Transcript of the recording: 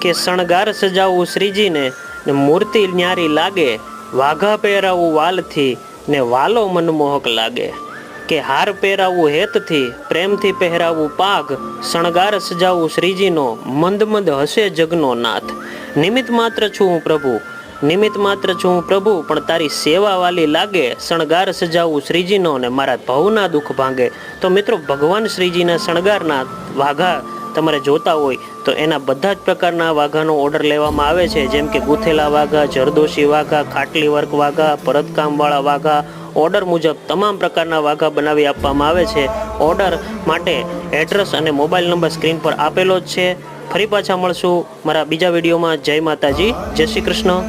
કે શણગાર સજાવવું શ્રીજીને ને મૂર્તિ ન્યારી લાગે, વાઘા પહેરાવું વાલથી ને વાલો મનમોહક લાગે. કે હાર પહેરાવું હેતથી, પ્રેમથી પહેરાવું પાઘ, શણગાર સજાવું શ્રીજીનો, મંદ મંદ હશે જગનો નાથ. નિમિત્ત માત્ર છું હું પ્રભુ, નિમિત્ત માત્ર છું હું પ્રભુ, પણ તારી સેવા વાલી લાગે, શણગાર સજાવું શ્રીજીનો ને મારા ભવના દુઃખ ભાંગે. તો મિત્રો, ભગવાન શ્રીજીના શણગારના વાઘા તમારે જોતા હોય તો એના બધા જ પ્રકારના વાઘાનો ઓર્ડર લેવામાં આવે છે. જેમ કે ગૂંથેલા વાઘા, જરદોશી વાઘા, ખાટલી વર્ક વાઘા, ભરતકામવાળા વાઘા. ઓર્ડર મુજબ તમામ પ્રકારના વાઘા બનાવી આપવામાં આવે છે. ઓર્ડર માટે એડ્રેસ અને મોબાઈલ નંબર સ્ક્રીન પર આપેલો જ છે. ફરી પાછા મળશું મારા બીજા વિડીયોમાં. જય માતાજી. જય શ્રી કૃષ્ણ.